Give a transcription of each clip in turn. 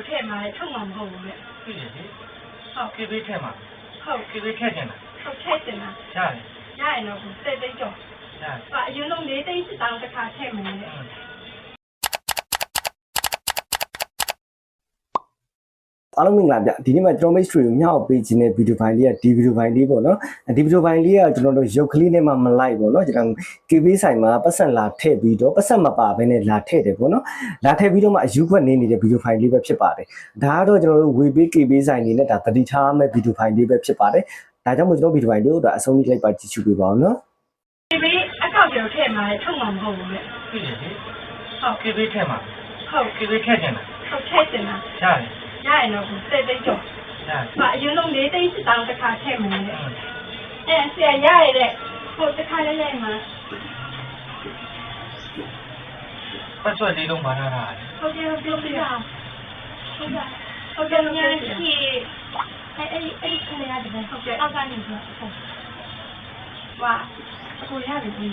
ကိုထည့်မှာလေထုတ်မှာမဟုတ်ဘူးလေသိတယ်လေဟုတ်ကေဘေးထက်မှာဟုတ်ကေဘေးထက်ကျင်တာဟုတ်ထည့်တင်တာရတယ်ရရင်တော့ကိုစိတ်သိမ်းကြောရတယ်ဟာအရင်ဆုံး၄သိန်းစစ်တောင်းတစ်ခါထည့်မယ်လေ အားလုံးမင်္ဂလာဗျဒီနေ့မှာကျွန်တော် mystery ကိုမျှောက်ပေးခြင်းတဲ့ဗီဒီယိုဖိုင်လေးကဒီဗီဒီယိုဖိုင်လေးပေါ့နော်ဒီဗီဒီယိုဖိုင်လေးကကျွန်တော်တို့ရုပ်ကလေးနဲ့မှမလိုက်ပေါ့နော်ကျွန်တော် KB ဆိုင်မှာပတ်စံလာထည့်ပြီးတော့ပတ်စံမပါဘဲနဲ့လာထည့်တယ်ပေါ့နော်လာထည့်ပြီးတော့မှအယူခွက်နေနေတဲ့ဗီဒီယိုဖိုင်လေးပဲဖြစ်ပါတယ်ဒါကတော့ကျွန်တော်တို့ဝေပေး KB ဆိုင်နေနဲ့ဒါတတိထားမဲ့ဗီဒီယိုဖိုင်လေးပဲဖြစ်ပါတယ်ဒါကြောင့်မို့ကျွန်တော်ဗီဒီယိုဖိုင်လေးကိုဒါအဆုံးကြီးလိုက်ပါကြည့်ရှုပေးပါအောင်နော်ဒီဘေးအကောက်ကိုထည့်မှာလေထုတ်မှာမဟုတ်ဘူးလေသိတယ်လေဟုတ်ကေဘေးထက်မှာဟုတ်ကေဘေးထက်ကျင်တာဟုတ်ထည့်တင်တာရတယ် ရရင်တော့ကိုစိတ်သိမ်းကြောရတယ်ဟာအရင်ဆုံး၄သိန်းစစ်တောင်းတစ်ခါထည့်မယ်လေอืมအဲဆရာရရတဲ့ဟိုတစ်ခါလေးလေးမှာပတ်ဆွဲလေးလုံးပါထားတာလေဟုတ်ကဲ့ဟုတ်ကဲ့ဟုတ်ကဲ့ဟုတ်ကဲ့ဟုတ်ကဲ့ဟုတ်ကဲ့ရှိအဲအဲ့အဲ့ခလေးရတယ်ဟုတ်ကဲ့အောက်ကနေဆိုဟုတ်ဝါကိုရတယ်ဒီ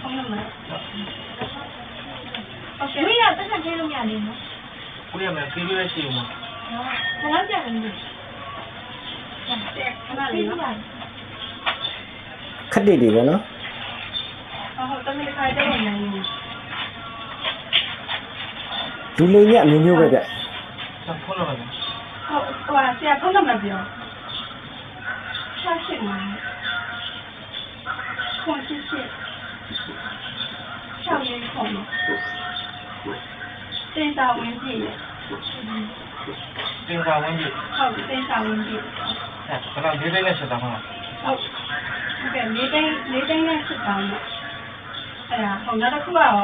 ဟုတ်လားမဟုတ်ကဲ့ဝိရပတ်စံထဲလို့မရလေနော် ကိုရမယ်ကေဘေးပဲရှိဦးမှာခဏကြာနေတယ်ခဏလေးနော်ခက်တိတွေပဲနော်ဟုတ်တမီးခါတဲ့နေနေလူလိမ်ကြီးအမျိုးမျိုးပဲဗျဆက်ဖုန်းလို့မယ်ဟုတ်ဟိုဆရာဖုန်းနံပါတ်ပြောရှာရှိမှာခွန်ရှိရှိရှောင်းရင်းခွ န်တင်တာဝင်ကြည့်ရတင်စာဝင်းကြီးဟုတ်တင်တာဝင်ကြည့်အဲဘယ်တော့လေးလေးနဲ့ဆက်တာမလားဟုတ်ဟုတ်ကဲ့လေးတိုင်းလေးတိုင်းနဲ့စစ်တောင်းတော့အဲ့ဒါဟိုနောက်တစ်ခုကရော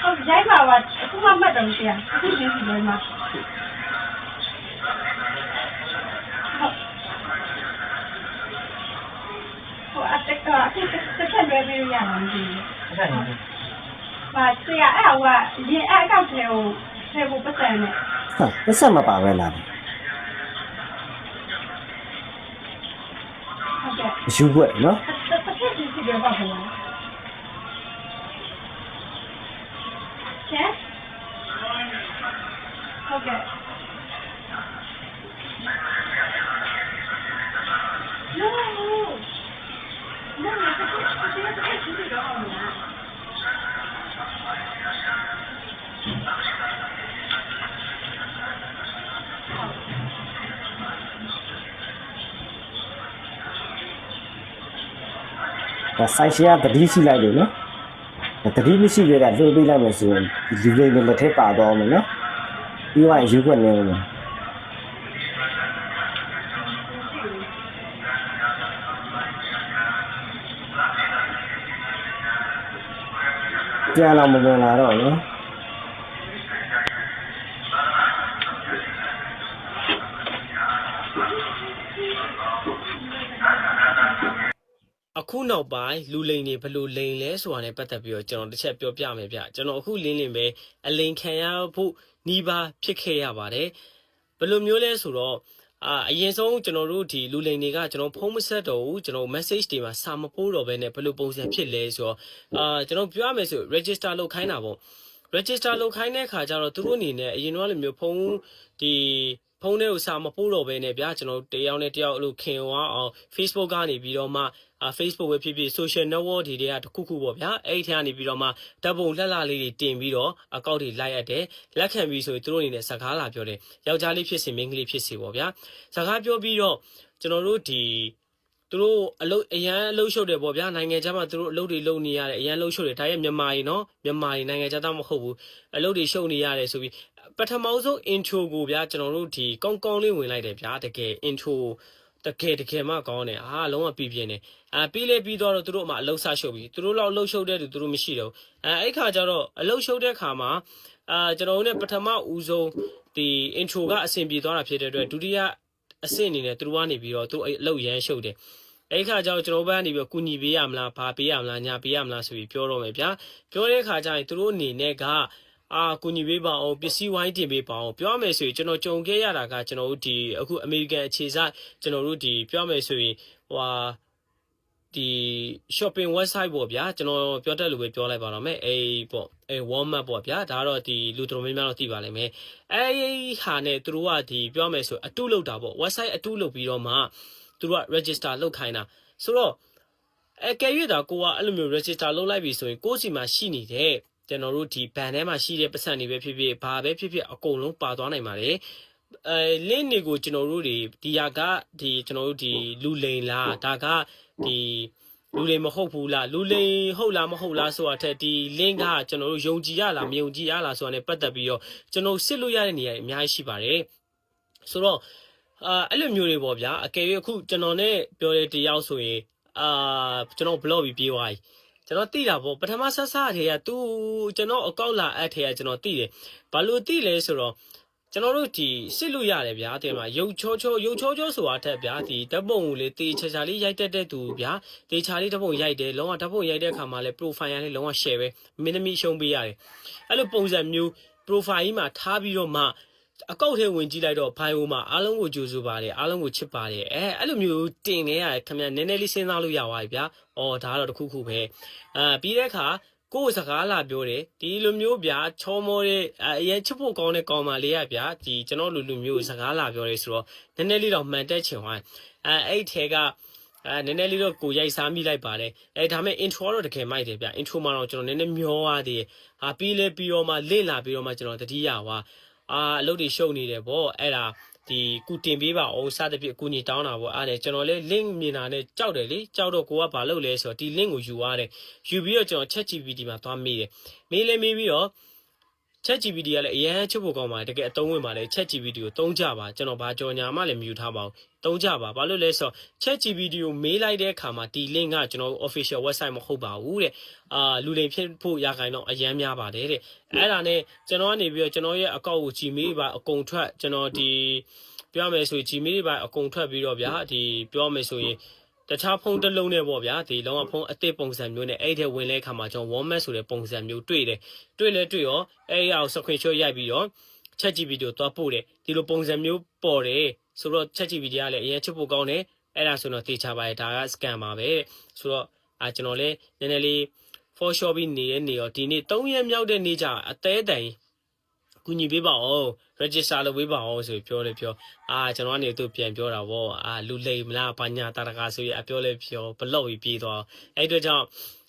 ဟုတ်ရိုက်ပါပါအခုမှမှတ်တော့ဆရာအခုချင်းစီလေးမှာဟုတ်ဟိုအတက်ကအခုတစ်ချက်လွဲပြီးရအောင်ကြည့်အဲ့ဒါညီလေး ပါဆရာအဲ့ဟိုကရင်အဲ့အကောက်ထဲကိုထဲကိုပတ်စံနဲ့ဟာပတ်စံမပါပဲလားဟုတ်ကဲ့အယူခွက်နော်တစ်တစ်ချက်စီစီပြောပါခင်ဗျာကျန်ဟုတ်ကဲ့နော်နော်နော် ဆိုင်ရှင်ကတတိရှိလိုက်တယ်နော်ဒါတတိမရှိကြတာလွှဲပေးလိုက်မယ်ဆိုရင်ဒီလူလိမ်တွေလက်ထက်ပါတော့မယ်နော်ပြီးတော့ယူခွက်နေမယ်ပြန်လာမပြန်လာတော့နော် အခုနောက်ပိုင်းလူလိန်တွေဘယ်လိုလိန်လဲဆိုတာနဲ့ပတ်သက်ပြီးတော့ကျွန်တော်တစ်ချက်ပြောပြမယ်ဗျကျွန်တော်အခုလင်းလင်းပဲအလိန်ခံရဖို့နှီးပါဖြစ်ခဲ့ရပါတယ်ဘယ်လိုမျိုးလဲဆိုတော့အာအရင်ဆုံးကျွန်တော်တို့ဒီလူလိန်တွေကကျွန်တော်ဖုန်းမဆက်တော့ဘူးကျွန်တော် message တွေမှာစာမပို့တော့ဘဲနဲ့ဘယ်လိုပုံစံဖြစ်လဲဆိုတော့အာကျွန်တော်ပြောရမယ်ဆို register လုပ်ခိုင်းတာပေါ့ register လုပ်ခိုင်းတဲ့အခါကျတော့သူတို့အနေနဲ့အရင်တော့လည်းမျိုးဖုန်းဒီ ဖုန်းထဲကိုစာမပို့တော့ဘဲနဲ့ဗျာကျွန်တော်တယောက်နဲ့တယောက်အဲ့လိုခင်အောင်အောင် Facebook ကနေပြီးတော့မှအာ Facebook ပဲဖြစ်ဖြစ် social network တွေတွေကတစ်ခုခုပေါ့ဗျာအဲ့ဒီထဲကနေပြီးတော့မှဓာတ်ပုံလှက်လှလေးတွေတင်ပြီးတော့အကောင့်တွေလိုက်ရတယ်လက်ခံပြီးဆိုရင်သူတို့အနေနဲ့စကားလာပြောတယ်ယောက်ျားလေးဖြစ်စေမိန်းကလေးဖြစ်စေပေါ့ဗျာစကားပြောပြီးတော့ကျွန်တော်တို့ဒီသူတို့အလုပ်အရန်အလုပ်ရှုပ်တယ်ပေါ့ဗျာနိုင်ငံခြားမှာသူတို့အလုပ်တွေလုပ်နေရတယ်အရန်အလုပ်ရှုပ်တယ်ဒါရဲ့မြန်မာတွေနော်မြန်မာတွေနိုင်ငံခြားသားမဟုတ်ဘူးအလုပ်တွေရှုပ်နေရတယ်ဆိုပြီး ပထမဆုံး intro ကိုဗျာကျွန်တော်တို့ဒီကောင်းကောင်းလေးဝင်လိုက်တယ်ဗျာတကယ် intro တကယ်တကယ်မှကောင်းတယ်အာလုံးဝပြပြင်းတယ်အာပြီးလေပြီးတော့သူတို့အမှအလုပ်ဆရှုပ်ပြီသူတို့လောက်အလုပ်ရှုပ်တဲ့သူသူတို့မရှိတော့အဲအဲ့ခါကျတော့အလုပ်ရှုပ်တဲ့ခါမှာအာကျွန်တော်တို့ ਨੇ ပထမဦးဆုံးဒီ intro ကအဆင်ပြေသွားတာဖြစ်တဲ့အတွက်ဒုတိယအဆင့်အနေနဲ့သူတို့ကနေပြီးတော့သူတို့အလုပ်ရမ်းရှုပ်တယ်အဲ့ခါကျတော့ကျွန်တော်ဘက်ကနေပြီးတော့ကုညီပေးရမလားဘာပေးရမလားညာပေးရမလားဆိုပြီးပြောတော့မယ်ဗျာပြောတဲ့ခါကျရင်သူတို့အနေနဲ့က အာကုညီပေးပါအောင်ပစ္စည်းဝိုင်းတင်ပေးပါအောင်ပြောရမယ်ဆိုရင်ကျွန်တော်ကြုံခဲ့ရတာကကျွန်တော်တို့ဒီအခုအမေရိကန်အခြေစိုက်ကျွန်တော်တို့ဒီပြောရမယ်ဆိုရင်ဟိုဟာဒီ shopping website ပေါ့ဗျာကျွန်တော်ပြောတတ်လို့ပဲပြောလိုက်ပါတော့မယ်အေးပေါ့အေး Walmart ပေါ့ဗျာဒါကတော့ဒီလူတော်များများတော့သိပါလိမ့်မယ်အေးဟာနဲ့သူတို့ကဒီပြောမယ်ဆိုအတုလုပ်တာပေါ့ website အတုလုပ်ပြီးတော့မှသူတို့က register လုပ်ခိုင်းတာဆိုတော့အဲကဲရွေ့တာကိုကအဲ့လိုမျိုး register လုပ်လိုက်ပြီဆိုရင်ကိုယ့်စီမှာရှိနေတဲ့ ကျွန်တော်တို့ဒီ ban ထဲမှာရှိတဲ့ပတ်စံတွေပဲဖြစ်ဖြစ်ဘာပဲဖြစ်ဖြစ်အကုန်လုံးပါသွားနိုင်ပါတယ်အဲ link တွေကိုကျွန်တော်တို့တွေဒီဟာကဒီကျွန်တော်တို့ဒီလူလိန်လားဒါကဒီလူလိန်မဟုတ်ဘူးလားလူလိန်ဟုတ်လားမဟုတ်လားဆိုတာထက်ဒီ link ကကျွန်တော်တို့ယုံကြည်ရလားမယုံကြည်ရလားဆိုတာ ਨੇ ပတ်သက်ပြီးတော့ကျွန်တော်စစ်လို့ရတဲ့နေရာတွေအများကြီးရှိပါတယ်ဆိုတော့အာအဲ့လိုမျိုးတွေပေါ့ဗျာအကယ်၍အခုကျွန်တော် ਨੇ ပြောတဲ့တရားဆိုရင်အာကျွန်တော် blog ပြီးပြေးသွားပြီ ကျွန်တော်သိတာပေါ့ပထမဆက်ဆက်တည်းကသူကျွန်တော်အကောက်လာအပ်ထဲကကျွန်တော်သိတယ်ဘာလို့သိလဲဆိုတော့ကျွန်တော်တို့ဒီစစ်လို့ရတယ်ဗျာတင်မှာရုပ်ချောချောရုပ်ချောချောဆိုတာထက်ဗျာဒီဓာတ်ပုံကိုလေတေချာချာလေးရိုက်တတ်တဲ့သူဗျာတေချာလေးဓာတ်ပုံရိုက်တယ်လုံးဝဓာတ်ပုံရိုက်တဲ့အခါမှာလဲ profile လေးလုံးဝ share ပဲမင်းသမီးရှုံးပေးရတယ်အဲ့လိုပုံစံမျိုး profile ကြီးမှာထားပြီးတော့မှ အကောက်ထဲဝင်ကြည့်လိုက်တော့ bio မှာအားလုံးကိုကြိုဆိုပါတယ်အားလုံးကိုချစ်ပါတယ်အဲအဲ့လိုမျိုးတင်နေရတယ်ခင်ဗျနည်းနည်းလေးစဉ်းစားလို့ရပါပြီဗျာ။အော်ဒါကတော့တစ်ခုခုပဲ။အာပြီးတဲ့အခါကိုယ်စကားလာပြောတယ်ဒီလိုမျိုးဗျာချောမောတဲ့အရင်ချစ်ဖို့ကောင်းတဲ့ကောင်မလေးရဗျာဒီကျွန်တော်လူလူမျိုးစကားလာပြောတယ်ဆိုတော့နည်းနည်းလေးတော့မှန်တက်ချင်သွားအဲအဲ့ထဲကအဲနည်းနည်းလေးတော့ကိုရိုက်စားမိလိုက်ပါတယ်အဲဒါမဲ့ intro တော့တကယ်မိုက်တယ်ဗျ intro မှာတော့ကျွန်တော်နည်းနည်းမျောသွားသေးတယ်ဟာပြီးလဲပြီးတော့မှလေ့လာပြီးတော့မှကျွန်တော်တတိယဟွာ အာအလုပ်တွေရှုပ်နေတယ်ဗောအဲ့ဒါဒီကုတင်ပေးပါအောင်စသဖြင့်အကူညီတောင်းတာပေါ့အဲ့ဒါကျွန်တော်လဲ link မြင်တာနဲ့ကြောက်တယ်လေကြောက်တော့ကိုကဘာလုပ်လဲဆိုတော့ဒီ link ကိုယူရတယ်ယူပြီးတော့ကျွန်တော် ChatGPT မှာသွားမေးတယ်မေးလဲမေးပြီးတော့ ChatGPT ကလည်းအရင်ချစ်ဖို့ကောင်းပါတယ်တကယ်အသုံးဝင်ပါလေ ChatGPT ကိုသုံးကြပါကျွန်တော်ဘာကြော်ညာမှလည်းမယူထားပါဘူးသုံးကြပါဘာလို့လဲဆိုတော့ ChatGPT ကိုမေးလိုက်တဲ့အခါမှာဒီ link ကကျွန်တော် official website မဟုတ်ပါဘူးတဲ့အာလူလိမ်ဖြစ်ဖို့ရခိုင်တော့အရန်များပါတယ်တဲ့အဲ့ဒါနဲ့ကျွန်တော်ကနေပြီးတော့ကျွန်တော်ရဲ့အကောင့်ကို Gmail ပါအကုန်ထွက်ကျွန်တော်ဒီပြောမယ်ဆိုရင် Gmail ပါအကုန်ထွက်ပြီးတော့ဗျာဒီပြောမယ်ဆိုရင် တခြားဖုန်းတစ်လုံးနဲ့ပေါ့ဗျာဒီလုံးဝဖုန်းအသစ်ပုံစံမျိုးနဲ့အဲ့ဒီဝင်လဲခါမှာကျွန်တော် warmat ဆိုတဲ့ပုံစံမျိုးတွေ့တယ်တွေ့လဲတွေ့ရောအဲ့ဒီအောင် screenshot ရိုက်ပြီးတော့ ChatGPT ကိုသွားပို့တယ်ဒီလိုပုံစံမျိုးပေါ်တယ်ဆိုတော့ ChatGPT ကလည်းအရင်ချစ်ဖို့ကောင်းတယ်အဲ့ဒါဆိုတော့တေချာပါတယ်ဒါက scan ပါပဲဆိုတော့အာကျွန်တော်လည်းနည်းနည်းလေး for shop ပြီးနေတဲ့နေရောဒီနေ့3ရက်မြောက်တဲ့နေ့ကျအသေးတိုင် ကူညီပေးပါအောင် register လုပ်ပေးပါအောင်ဆိုပြီးပြောလေပြောအာကျွန်တော်ကနေသူပြန်ပြောတာဗောအာလူလိမ်မလားဘာညာတာတကာဆိုပြီးအပြောလေပြောဘလော့ပြီးပြေးသွားအဲ့အတွက်ကြောင့်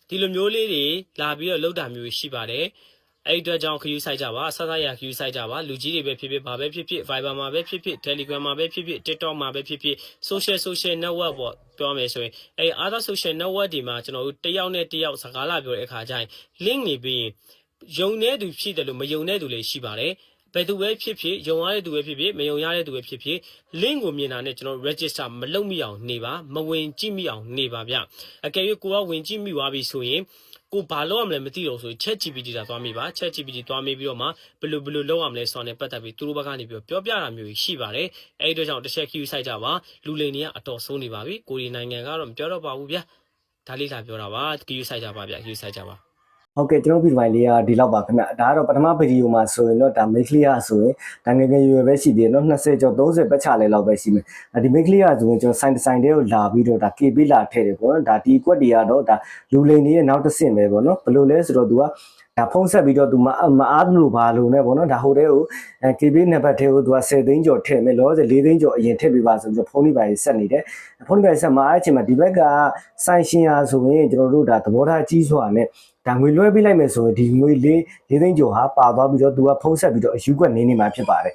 ဒီလိုမျိုးလေးတွေလာပြီးတော့လောက်တာမျိုးရှိပါတယ်အဲ့အတွက်ကြောင့်ခယူးဆိုင်ကြပါဆဆရခယူးဆိုင်ကြပါလူကြီးတွေပဲဖြစ်ဖြစ်ဘာပဲဖြစ်ဖြစ် Viber မှာပဲဖြစ်ဖြစ် Telegram မှာပဲဖြစ်ဖြစ် TikTok မှာပဲဖြစ်ဖြစ် social social network ပေါ့ပြောမယ်ဆိုရင်အဲ့ other social network တွေမှာကျွန်တော်တို့တယောက်နဲ့တယောက်စကားလာပြောတဲ့အခါကျရင် link နေပြီး ယုံတဲ့သူဖြစ်တယ်လို့မယုံတဲ့သူလည်းရှိပါတယ်ဘယ်သူပဲဖြစ်ဖြစ်ယုံရတဲ့သူပဲဖြစ်ဖြစ်မယုံရတဲ့သူပဲဖြစ်ဖြစ် link ကိုမြင်တာနဲ့ကျွန်တော် register မလုပ်မိအောင်နေပါမဝင်ကြည့်မိအောင်နေပါဗျအကယ်၍ကိုကဝင်ကြည့်မိသွားပြီဆိုရင်ကိုဘာလုပ်ရမလဲမသိတော့ဆိုရင် Chat GPT တာသွားမိပါ Chat GPT သွားမိပြီးတော့မှဘယ်လိုဘယ်လိုလုပ်ရမလဲဆိုတာနဲ့ပတ်သက်ပြီးသူတို့ဘက်ကနေပြီးပြောပြတာမျိုးရှိပါတယ်အဲဒီတော့ကြောင့်တစ်ချက် queue ဆိုင်ကြပါလူလိန်တွေကအတော်ဆုံးနေပါပြီကိုရီနိုင်ငံကတော့မပြောတော့ပါဘူးဗျဒါလေးလာပြောတာပါ queue ဆိုင်ကြပါဗျ queue ဆိုင်ကြပါ ဟုတ်ကဲ့ကျွန်တော်ဗီဒီယိုပိုင်းလေးကဒီလောက်ပါခင်ဗျဒါကတော့ပထမဗီဒီယိုမှာဆိုရင်တော့ဒါ make clear ဆိုရင်ဒါငငယ်ရွယ်ပဲရှိသေးတယ်เนาะ20ကျော်30ပတ်ချလဲလောက်ပဲရှိမယ်ဒါဒီ make clear ဆိုရင်ကျွန်တော် sign design တဲ့ကိုလာပြီးတော့ဒါ KB လာထည့်တယ်ပေါ့နော်ဒါဒီကွက်တွေကတော့ဒါလူလိန်တွေရဲ့နောက်တစ်ဆင့်ပဲပေါ့နော်ဘယ်လိုလဲဆိုတော့ तू ကဒါဖုံးဆက်ပြီးတော့သူမမအားလို့ပါလို့နဲ့ပေါ့နော်ဒါဟိုတဲကို KB နံပါတ်ထဲကိုသူက10သိန်းကျော်ထည့်မယ်လောဆယ်4သိန်းကျော်အရင်ထည့်ပေးပါဆိုပြီးတော့ဖုန်းလေးပိုင်းဆက်နေတယ်ဖုန်းလေးပိုင်းဆက်မှာအဲ့အချိန်မှာဒီဘက်ကဆိုင်ရှင်ရာဆိုရင်ကျွန်တော်တို့ဒါသဘောထားကြီးစွာနဲ့ ဒါငွေလွှဲပေးလိုက်မယ်ဆိုရင်ဒီငွေလေး၄သိန်းကျော်ဟာပါသွားပြီးတော့ तू ကဖုံးဆက်ပြီးတော့အယူကွက်နေနေမှာဖြစ်ပါတယ်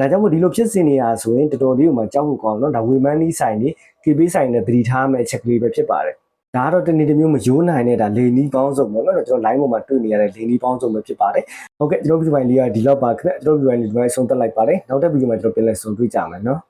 ဒါကြောင့်မို့ဒီလိုဖြစ်စင်နေရဆိုရင်တော်တော်လေးကိုမှကြောက်ဖို့ကောင်းတော့ဒါဝေမန်းနီးဆိုင်နေ KB ဆိုင်နဲ့သတိထားမယ်ချက်ကလေးပဲဖြစ်ပါတယ်ဒါကတော့တနေ့တစ်မျိုးမယိုးနိုင်တဲ့ဒါလေနီးပေါင်းစုံပေါ့နော်ကျွန်တော် line ပေါ်မှာတွေ့နေရတဲ့လေနီးပေါင်းစုံပဲဖြစ်ပါတယ်ဟုတ်ကဲ့ကျွန်တော်ဗီဒီယိုပိုင်းလေးကဒီလောက်ပါခင်ဗျကျွန်တော်ဗီဒီယိုပိုင်းလေးဒီမှာဆုံးသက်လိုက်ပါတယ်နောက်တဲ့ဗီဒီယိုမှာကျွန်တော်ပြန်လည်ဆုံတွေ့ကြမယ်နော်